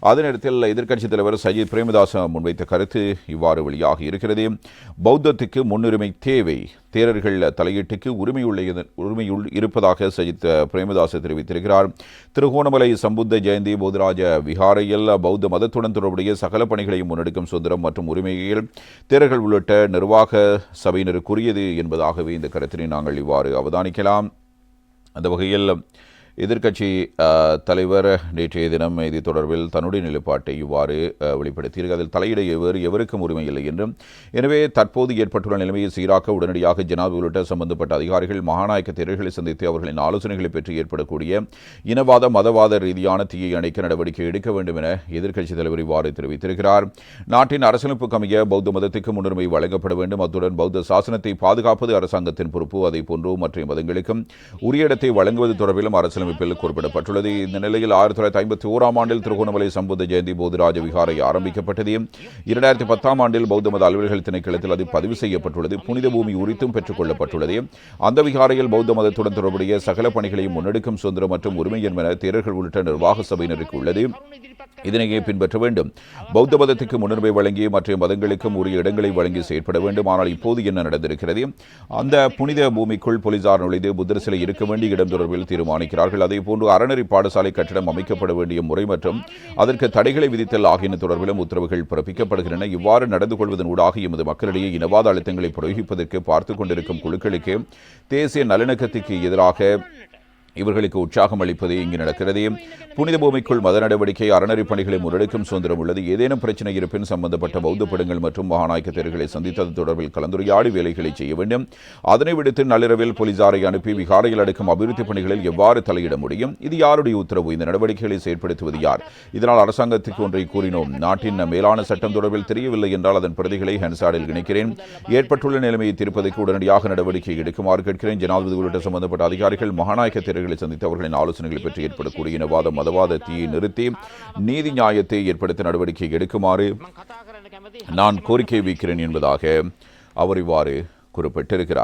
அதே நேரத்தில் எதிர்க்கட்சித் தலைவர் சஜித் பிரேமதாச முன்வைத்த கருத்து இவ்வாறு வெளியாகி இருக்கிறது. பௌத்தத்துக்கு முன்னுரிமை தேவை. தேரர்கள் தலையீட்டுக்கு உரிமையுள்ள உரிமையுள் இருப்பதாக சஜித் பிரேமதாச தெரிவித்திருக்கிறார். திருகோணமலை சம்புத்த ஜெயந்தி போதராஜ விகாரையில் பௌத்த மதத்துடன் தொடர்புடைய சகல பணிகளையும் முன்னெடுக்கும் சுதந்திரம் மற்றும் உரிமையில் தேரர்கள் உள்ளிட்ட நிர்வாக சபையினருக்குரியது என்பதாகவே இந்த கருத்தினை நாங்கள் இவ்வாறு அவதானிக்கலாம். அந்த வகையில் எதிர்க்கட்சி தலைவர் நேற்றைய தினம் இது தொடர்பில் தன்னுடைய நிலைப்பாட்டை இவ்வாறு அஹ், வெளிப்படுத்தியிருக்கு அதில் தலையிட எவர் எவருக்கும் உரிமை இல்லை என்றும். எனவே தற்போது ஏற்பட்டுள்ள நிலைமையை சீராக்க உடனடியாக ஜனாதிபதி உள்ளிட்ட சம்பந்தப்பட்ட அதிகாரிகள் மகாநாயக்க தேர்தல்களை சந்தித்து அவர்களின் ஆலோசனைகளை பெற்று ஏற்படக்கூடிய இனவாத மதவாத ரீதியான தீயை அணைக்க நடவடிக்கை எடுக்க வேண்டும் என எதிர்க்கட்சித் தலைவர் இவ்வாறு தெரிவித்திருக்கிறார். நாட்டின் அரசியலமைப்புக்கு அமைய பௌத்த மதத்துக்கு முன்னுரிமை வழங்கப்பட வேண்டும். அத்துடன் பௌத்த சாசனத்தை பாதுகாப்பது அரசாங்கத்தின் பொறுப்பு. அதை போன்று மற்ற மதங்களுக்கும் உரிய இடத்தை வழங்குவது தொடர்பிலும் அரசியல் வடிவமைப்பில் குறிப்பிடப்பட்டுள்ளது. இந்த நிலையில் ஆயிரத்தி தொள்ளாயிரத்தி ஐம்பத்தி ஓராம் ஆண்டில் திருகோணமலை சம்பந்த ஜெயந்தி போதுராஜ விகாரை ஆரம்பிக்கப்பட்டது. இரண்டாயிரத்தி பத்தாம் ஆண்டில் பௌத்த மத அலுவல்கள் திணைக்களத்தில் அது பதிவு செய்யப்பட்டுள்ளது. புனித பூமி உரித்தும் பெற்றுக் கொள்ளப்பட்டுள்ளது. அந்த விகாரையில் பௌத்த மதத்துடன் தொடர்புடைய சகல பணிகளையும் முன்னெடுக்கும் சுதந்திரம் மற்றும் உரிமை என்பன தேரர்கள் உள்ளிட்ட நிர்வாக சபையினருக்கு உள்ளது. இதனையே பின்பற்ற வேண்டும். பௌத்த மதத்துக்கு முன்னுரிமை வழங்கி மற்ற மதங்களுக்கும் உரிய இடங்களை வழங்கி செயற்பட வேண்டும். ஆனால் இப்போது என்ன நடந்திருக்கிறது? அந்த புனித பூமிக்குள் போலீசார் நுழைந்து புத்தர் சிலை இருக்க வேண்டிய இடம் தொடர்பில் தீர்மானிக்கிறார்கள். அதே போன்று அறநெறி பாடசாலை கட்டிடம் அமைக்கப்பட வேண்டிய முறை மற்றும் அதற்கு தடைகளை விதித்தல் ஆகியன தொடர்பிலும் உத்தரவுகள் பிறப்பிக்கப்படுகின்றன. இவ்வாறு நடந்து கொள்வதன் ஊடாக எமது மக்களிடையே இனவாத அழுத்தங்களை பிரயோகிப்பதற்கு பார்த்துக் கொண்டிருக்கும் குழுக்களுக்கு தேசிய நல்லிணக்கத்துக்கு எதிராக இவர்களுக்கு உற்சாகம் அளிப்பதே இங்கு நடக்கிறது. புனித பூமிக்குள் மத நடவடிக்கை அறநெறி பணிகளை முன்னெடுக்கும் சுதந்திரம் உள்ளது. ஏதேனும் பிரச்சனை இருப்பின் சம்பந்தப்பட்ட பௌத்த படங்கள் மற்றும் மகாநாயக்க தேர்களை சந்தித்தது தொடர்பில் கலந்துரையாடி வேலைகளை செய்ய வேண்டும். அதனை விடுத்து நள்ளிரவில் போலீசாரை அனுப்பி விகாரையில் அடுக்கும் அபிவிருத்தி பணிகளில் எவ்வாறு தலையிட முடியும்? இது யாருடைய உத்தரவு? இந்த நடவடிக்கைகளை செயற்படுத்துவது யார்? இதனால் அரசாங்கத்துக்கு ஒன்றை கூறினோம். நாட்டின் மேலான சட்டம் தொடர்பில் தெரியவில்லை என்றால் அதன் பிரதிகளை ஹென்சாடில் இணைக்கிறேன். ஏற்பட்டுள்ள நிலைமையை தீர்ப்பதற்கு உடனடியாக நடவடிக்கை எடுக்குமாறு கேட்கிறேன். ஜனாதிபதி உள்ளிட்ட சம்பந்தப்பட்ட அதிகாரிகள் மகாநாயக்க தேர்தல்களை சந்தித்து அவர்களின் ஆலோசனைகளை பற்றி ஏற்படக்கூடிய இனவாத மதவாத தீயை நிறுத்தி நீதி நியாயத்தை ஏற்படுத்த நடவடிக்கை எடுக்குமாறு நான் கோரிக்கை வைக்கிறேன் என்பதாக அவர் இவ்வாறு குறிப்பிட்டிருக்கிறார்.